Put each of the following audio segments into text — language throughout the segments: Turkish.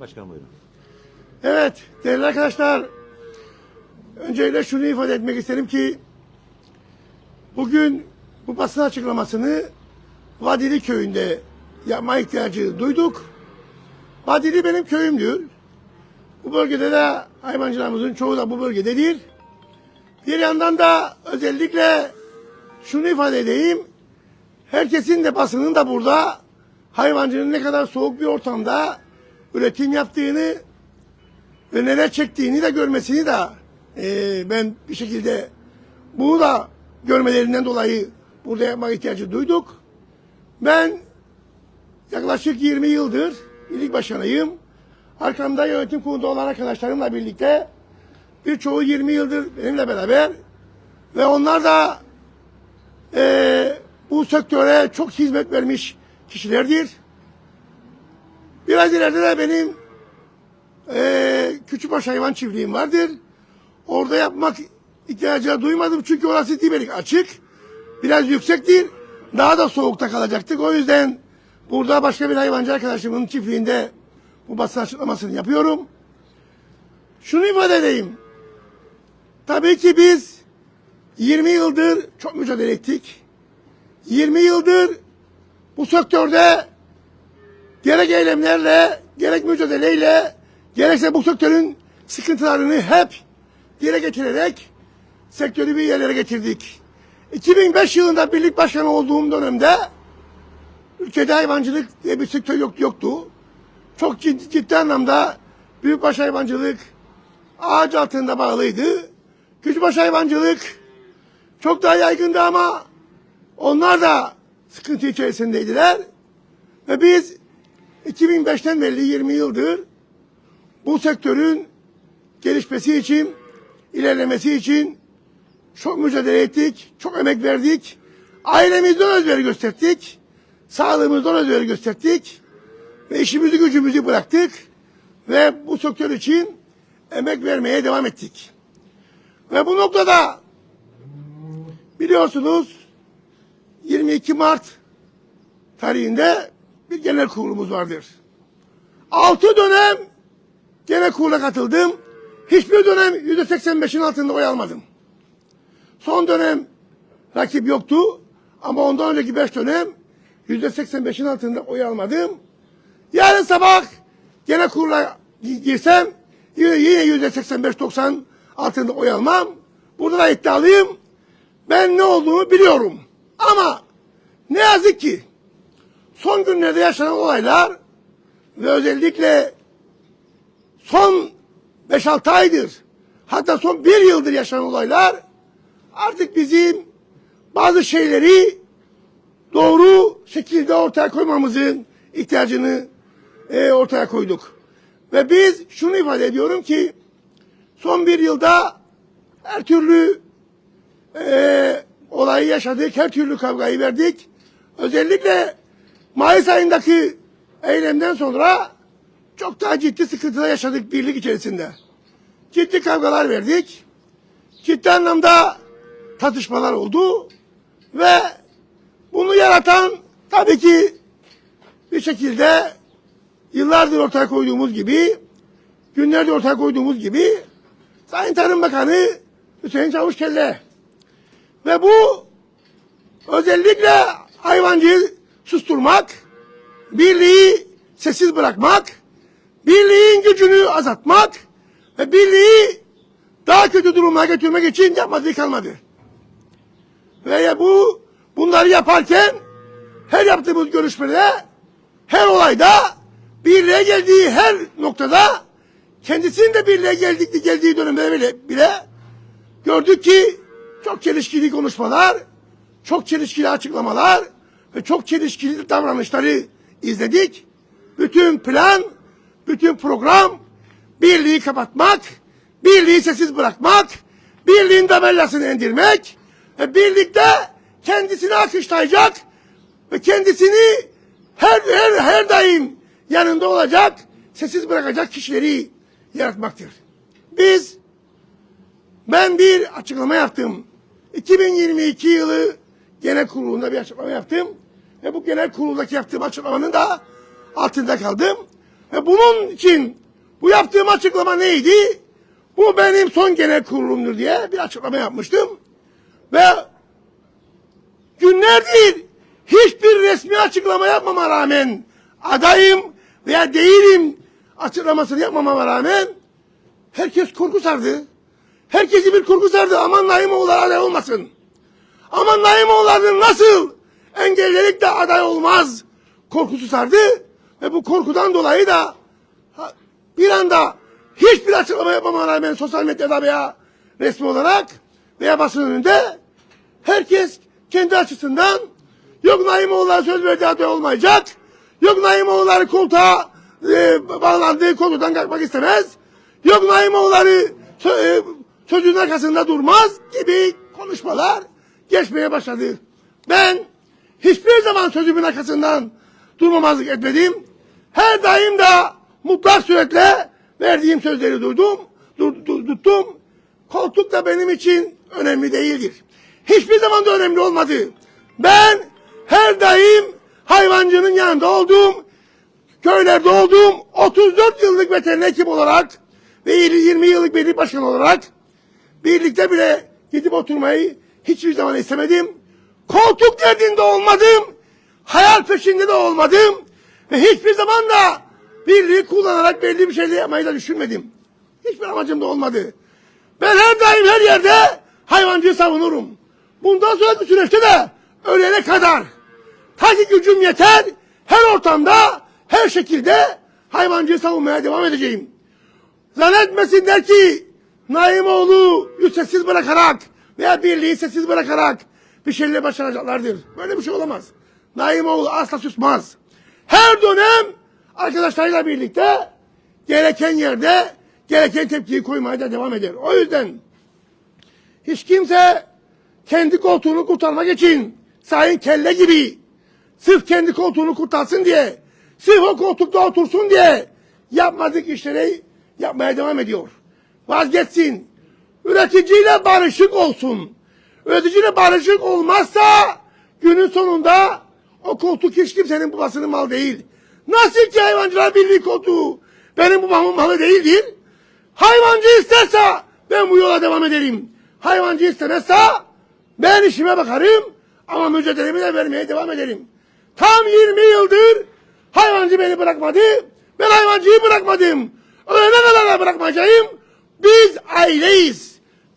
Başkanım buyurun. Evet değerli arkadaşlar. Öncelikle şunu ifade etmek isterim ki bugün bu basın açıklamasını Vadili köyünde yapma ihtiyacı duyduk. Vadili benim köyümdür. Bu bölgede de hayvancılarımızın çoğu da bu bölgededir. Bir yandan da özellikle şunu ifade edeyim. Herkesin de basının da burada hayvancının ne kadar soğuk bir ortamda üretim yaptığını ve neler çektiğini de görmesini de eee, ben bir şekilde bunu da görmelerinden dolayı burada yapmak ihtiyacı duyduk. Ben yaklaşık 20 yıldır birlik başkanıyım. Arkamda yönetim kurulunda olan arkadaşlarımla birlikte birçoğu 20 yıldır benimle beraber ve onlar da eee, bu sektöre çok hizmet vermiş kişilerdir. Biraz ileride de benim eee Küçükbaş Hayvan Çiftliğim vardır. Orada yapmak ihtiyacı duymadım çünkü orası dibelik açık. Biraz yüksektir. Daha da soğukta kalacaktık. O yüzden burada başka bir hayvancı arkadaşımın çiftliğinde bu basın açıklamasını yapıyorum. Şunu ifade edeyim. Tabii ki biz 20 yıldır çok mücadele ettik. 20 yıldır bu sektörde gerek eylemlerle, gerek mücadeleyle, gerekse bu sektörün sıkıntılarını hep dile getirerek sektörü bir yerlere getirdik. 2005 yılında birlik başkanı olduğum dönemde ülkede hayvancılık diye bir sektör yok, yoktu. Çok ciddi, ciddi anlamda büyükbaş hayvancılık ağaç altında bağlıydı. Küçükbaş hayvancılık çok daha yaygındı ama onlar da sıkıntı içerisindeydiler. Ve biz 2005'ten beri 20 yıldır bu sektörün gelişmesi için, ilerlemesi için çok mücadele ettik, çok emek verdik. Ailemizden özveri gösterdik. Sağlığımızdan özveri gösterdik. Ve işimizi gücümüzü bıraktık. Ve bu sektör için emek vermeye devam ettik. Ve bu noktada biliyorsunuz 22 Mart tarihinde bir genel kurulumuz vardır. Altı dönem genel kurula katıldım. Hiçbir dönem yüzde 85'in altında oy almadım. Son dönem rakip yoktu ama ondan önceki beş dönem yüzde 85'in altında oy almadım. Yarın sabah gene kurula gi- girsem yine yüzde 85-90 altında oy almam. Burada da iddialıyım. Ben ne olduğunu biliyorum. Ama ne yazık ki son günlerde yaşanan olaylar ve özellikle son 5-6 aydır hatta son bir yıldır yaşanan olaylar artık bizim bazı şeyleri doğru şekilde ortaya koymamızın ihtiyacını e, ortaya koyduk. Ve biz şunu ifade ediyorum ki son bir yılda her türlü e, olayı yaşadık, her türlü kavgayı verdik. Özellikle Mayıs ayındaki eylemden sonra çok daha ciddi sıkıntılar yaşadık birlik içerisinde. Ciddi kavgalar verdik. Ciddi anlamda tartışmalar oldu. Ve bunu yaratan tabii ki bir şekilde yıllardır ortaya koyduğumuz gibi, günlerdir ortaya koyduğumuz gibi Sayın Tarım Bakanı Hüseyin Çavuşkelle. Ve bu özellikle hayvancıyı susturmak, birliği sessiz bırakmak, birliğin gücünü azaltmak ve birliği daha kötü duruma götürmek için yapmadığı kalmadı. Ve bu bunları yaparken her yaptığımız görüşmede, her olayda, birliğe geldiği her noktada kendisinin de birliğe geldik, geldiği dönemde bile, bile gördük ki çok çelişkili konuşmalar, çok çelişkili açıklamalar ve çok çelişkili davranışları izledik. Bütün plan, bütün program birliği kapatmak, birliği sessiz bırakmak, birliğin tabellasını indirmek ve birlikte kendisini akışlayacak ve kendisini her, her, her daim yanında olacak, sessiz bırakacak kişileri yaratmaktır. Biz ben bir açıklama yaptım. 2022 yılı genel kurulunda bir açıklama yaptım. Ve bu genel kuruldaki yaptığım açıklamanın da altında kaldım. Ve bunun için bu yaptığım açıklama neydi? Bu benim son genel kurulumdur diye bir açıklama yapmıştım. Ve günlerdir hiçbir resmi açıklama yapmama rağmen adayım veya değilim açıklamasını yapmamama rağmen herkes korku sardı. Herkesi bir korku sardı. Aman Naimoğulları aday olmasın. Aman Naimoğulları'nın nasıl engelledik de aday olmaz korkusu sardı. Ve bu korkudan dolayı da bir anda hiçbir açıklama yapmama rağmen sosyal medyada veya resmi olarak veya basın önünde herkes kendi açısından yok Naimoğulları söz verdiği aday olmayacak. Yok Naimoğulları koltuğa e, bağlandığı koltuktan kalkmak istemez. Yok Naimoğulları sö, e, sözünün arkasında durmaz gibi konuşmalar geçmeye başladı. Ben hiçbir zaman sözümün arkasından durmamazlık etmedim. Her daim da mutlak suretle verdiğim sözleri duydum, dur- tuttum. Koltuk da benim için önemli değildir. Hiçbir zaman da önemli olmadı. Ben her daim hayvancının yanında olduğum, köylerde olduğum 34 yıllık veteriner hekim olarak ve 20 yıllık belediye başkanı olarak birlikte bile gidip oturmayı hiçbir zaman istemedim. Koltuk derdinde olmadım. Hayal peşinde de olmadım. Ve hiçbir zaman da birliği kullanarak belli bir şeyler yapmayı da düşünmedim. Hiçbir amacım da olmadı. Ben her daim her yerde hayvancıyı savunurum. Bundan sonraki süreçte de ölene kadar. Ta ki gücüm yeter, her ortamda, her şekilde hayvancıyı savunmaya devam edeceğim. Zannetmesinler ki Naimoğlu sessiz bırakarak veya birliği sessiz bırakarak bir şeyler başaracaklardır. Böyle bir şey olamaz. Naimoğlu asla susmaz. Her dönem arkadaşlarıyla birlikte gereken yerde gereken tepkiyi koymaya da devam eder. O yüzden hiç kimse kendi koltuğunu kurtarmak için Sayın Kelle gibi sırf kendi koltuğunu kurtarsın diye sırf o koltukta otursun diye yapmadık işleri yapmaya devam ediyor. Vazgeçsin. Üreticiyle barışık olsun. Üreticiyle barışık olmazsa günün sonunda o koltuk hiç kimsenin babasının mal değil. Nasıl ki hayvancılar birliği koltuğu benim babamın malı değildir. Hayvancı isterse ben bu yola devam ederim. Hayvancı istemezse ben işime bakarım ama mücadelemi de vermeye devam ederim. Tam 20 yıldır hayvancı beni bırakmadı. Ben hayvancıyı bırakmadım. Ölene kadar da bırakmayacağım. Biz aileyiz.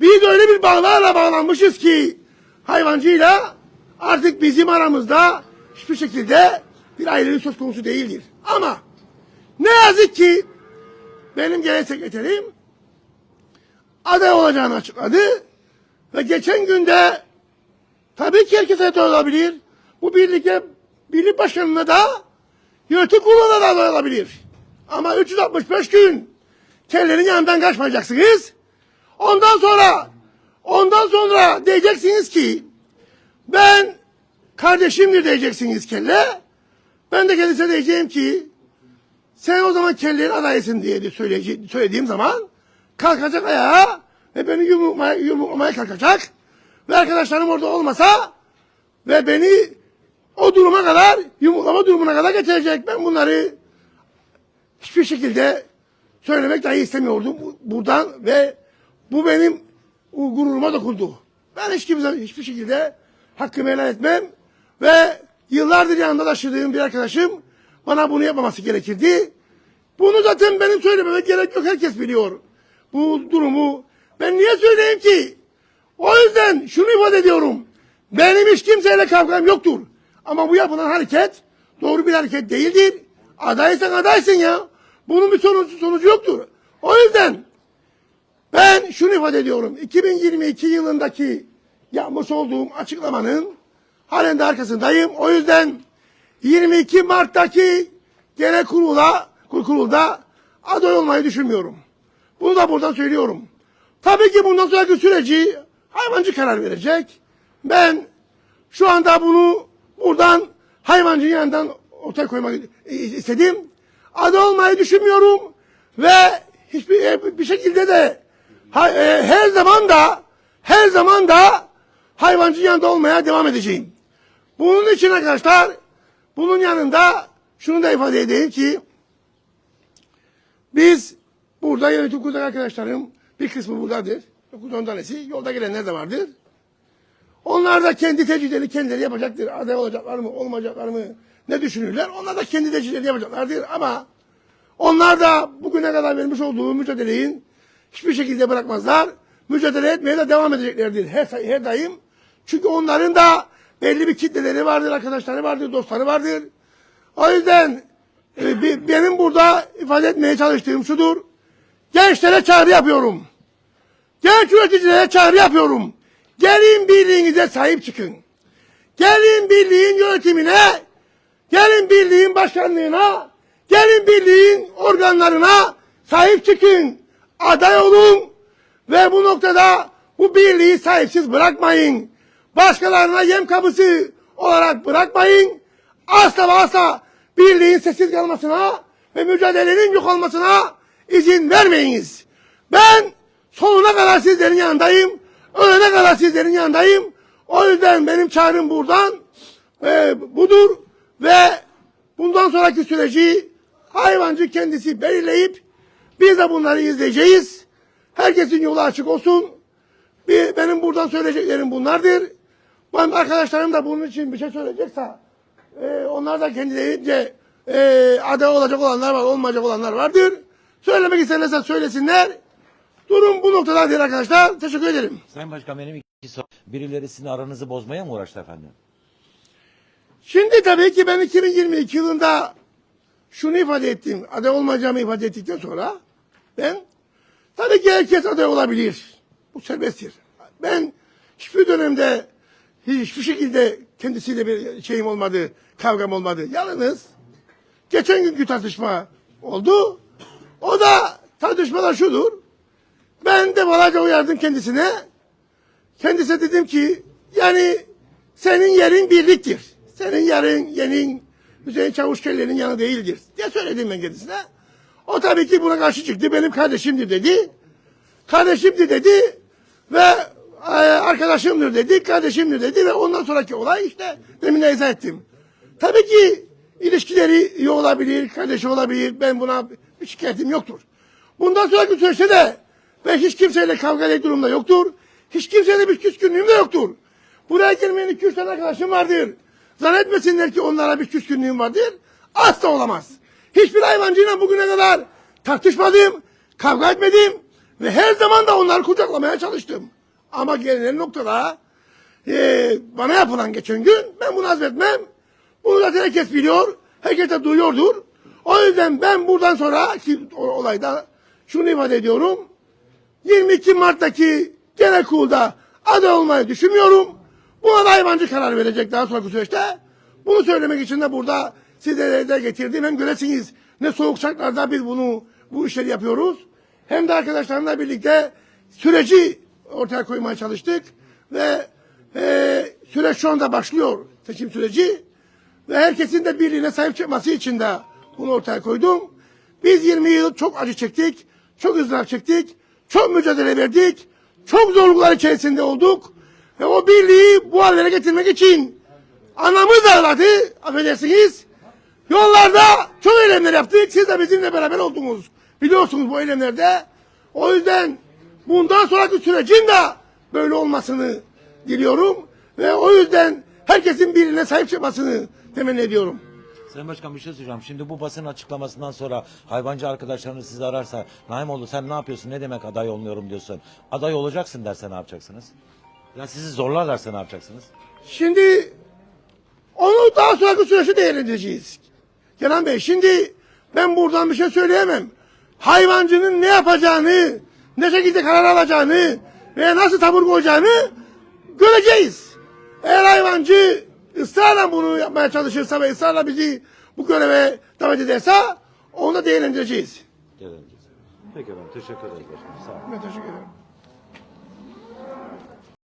Biz öyle bir bağlarla bağlanmışız ki hayvancıyla artık bizim aramızda hiçbir şekilde bir ailelik söz konusu değildir. Ama ne yazık ki benim genel sekreterim aday olacağını açıkladı. Ve geçen günde tabii ki herkes aday olabilir. Bu birlikte birlik başkanına da yönetim kuruluna da olabilir. Ama 365 gün kellerin yanından kaçmayacaksınız. Ondan sonra ondan sonra diyeceksiniz ki ben kardeşimdir diyeceksiniz kelle. Ben de kendisine diyeceğim ki sen o zaman kellerin adayısın diye söylediğim zaman kalkacak ayağa ve beni yumruklamaya, yumruklamaya kalkacak. Ve arkadaşlarım orada olmasa ve beni o duruma kadar yumruklama durumuna kadar getirecek. Ben bunları hiçbir şekilde söylemek dahi istemiyordum bu- buradan ve bu benim gururuma dokundu. Ben hiç kimse hiçbir şekilde hakkımı helal etmem ve yıllardır yanında taşıdığım bir arkadaşım bana bunu yapmaması gerekirdi. Bunu zaten benim söylememe gerek yok. Herkes biliyor bu durumu. Ben niye söyleyeyim ki? O yüzden şunu ifade ediyorum. Benim hiç kimseyle kavgam yoktur. Ama bu yapılan hareket doğru bir hareket değildir. Adaysan adaysın ya. Bunun bir sonucu, sonucu yoktur. O yüzden ben şunu ifade ediyorum. 2022 yılındaki yapmış olduğum açıklamanın halen de arkasındayım. O yüzden 22 Mart'taki genel kurula, kur- kurulda aday olmayı düşünmüyorum. Bunu da buradan söylüyorum. Tabii ki bundan sonraki süreci hayvancı karar verecek. Ben şu anda bunu buradan hayvancının yanından ortaya koymak istedim. Aday olmayı düşünmüyorum ve hiçbir e, bir şekilde de e, her zaman da her zaman da hayvancının yanında olmaya devam edeceğim. Bunun için arkadaşlar bunun yanında şunu da ifade edeyim ki Biz burada yönetim kurulu arkadaşlarım bir kısmı buradadır. 9-10 tanesi. Yolda gelenler de vardır. Onlar da kendi tercihlerini kendileri yapacaktır. Aday olacaklar mı, olmayacaklar mı ne düşünürler. Onlar da kendi tercihlerini yapacaklardır ama onlar da bugüne kadar vermiş olduğu mücadeleyi hiçbir şekilde bırakmazlar. Mücadele etmeye de devam edeceklerdir her, her daim. Çünkü onların da belli bir kitleleri vardır, arkadaşları vardır, dostları vardır. O yüzden e, benim burada ifade etmeye çalıştığım şudur. Gençlere çağrı yapıyorum. Genç üreticilere çağrı yapıyorum. Gelin birliğinize sahip çıkın. Gelin birliğin yönetimine, gelin birliğin başkanlığına, gelin birliğin organlarına sahip çıkın. Aday olun ve bu noktada bu birliği sahipsiz bırakmayın. Başkalarına yem kapısı olarak bırakmayın. Asla ve asla birliğin sessiz kalmasına ve mücadelenin yok olmasına izin vermeyiniz. Ben sonuna kadar sizlerin yanındayım. Ölene kadar sizlerin yanındayım. O yüzden benim çağrım buradan e, budur ve bundan sonraki süreci hayvancı kendisi belirleyip biz de bunları izleyeceğiz. Herkesin yolu açık olsun. Bir, benim buradan söyleyeceklerim bunlardır. Ben arkadaşlarım da bunun için bir şey söyleyecekse e, onlar da kendilerince e, aday olacak olanlar var, olmayacak olanlar vardır. Söylemek isterlerse söylesinler. Durum bu noktadadır arkadaşlar. Teşekkür ederim. Sayın Başkan benim iki soru. Birileri sizin aranızı bozmaya mı uğraştı efendim? Şimdi tabii ki ben 2022 yılında şunu ifade ettim. Aday olmayacağımı ifade ettikten sonra ben tabii ki herkes aday olabilir. Bu serbesttir. Ben hiçbir dönemde hiçbir şekilde kendisiyle bir şeyim olmadı, kavgam olmadı. Yalnız geçen günkü tartışma oldu. O da tartışma da şudur. Ben de balaca uyardım kendisine. Kendisine dedim ki yani senin yerin birliktir. Senin yerin yerin Hüseyin Çavuşkeller'in yanı değildir diye söyledim ben kendisine. O tabii ki buna karşı çıktı. Benim kardeşimdir dedi. Kardeşimdir dedi ve e, arkadaşımdır dedi, kardeşimdir dedi ve ondan sonraki olay işte demin de izah ettim. Tabii ki ilişkileri iyi olabilir, kardeşi olabilir. Ben buna bir şikayetim yoktur. Bundan sonraki süreçte de ben hiç kimseyle kavga edecek durumda yoktur. Hiç kimseyle bir küskünlüğüm de yoktur. Buraya gelmeyen iki üç tane arkadaşım vardır. Zannetmesinler ki onlara bir küskünlüğüm vardır. Asla olamaz. Hiçbir hayvancıyla bugüne kadar tartışmadım, kavga etmedim ve her zaman da onları kucaklamaya çalıştım. Ama gelinen noktada eee, bana yapılan geçen gün ben bunu azmetmem. Bunu zaten herkes biliyor. Herkes de duyuyordur. O yüzden ben buradan sonra ki olayda şunu ifade ediyorum. 22 Mart'taki genel kurulda aday olmayı düşünmüyorum. Buna da hayvancı karar verecek daha sonraki süreçte. Bunu söylemek için de burada sizlere de getirdim. Hem göresiniz ne soğuk şartlarda biz bunu bu işleri yapıyoruz. Hem de arkadaşlarımla birlikte süreci ortaya koymaya çalıştık. Ve e, süreç şu anda başlıyor seçim süreci. Ve herkesin de birliğine sahip çıkması için de bunu ortaya koydum. Biz 20 yıl çok acı çektik, çok ızdırap çektik, çok mücadele verdik, çok zorluklar içerisinde olduk. Ve o birliği bu hallere getirmek için anamız ağladı, affedersiniz. Yollarda çok eylemler yaptık, siz de bizimle beraber oldunuz. Biliyorsunuz bu eylemlerde. O yüzden bundan sonraki sürecin de böyle olmasını diliyorum. Ve o yüzden herkesin birine sahip çıkmasını temenni ediyorum. Sayın Başkan bir şey soracağım. Şimdi bu basın açıklamasından sonra hayvancı arkadaşlarınız sizi ararsa Naimoğlu sen ne yapıyorsun ne demek aday olmuyorum diyorsun. Aday olacaksın derse ne yapacaksınız? Ya sizi zorlarlarsa ne yapacaksınız? Şimdi onu daha sonraki süreçte değerlendireceğiz. Kenan Bey şimdi ben buradan bir şey söyleyemem. Hayvancının ne yapacağını, ne şekilde karar alacağını ve nasıl tavır koyacağını göreceğiz. Eğer hayvancı ısrarla bunu yapmaya çalışırsa ve ısrarla bizi bu göreve davet ederse onu da değerlendireceğiz. Peki efendim teşekkür ederiz. Sağ olun. Ben teşekkür ederim.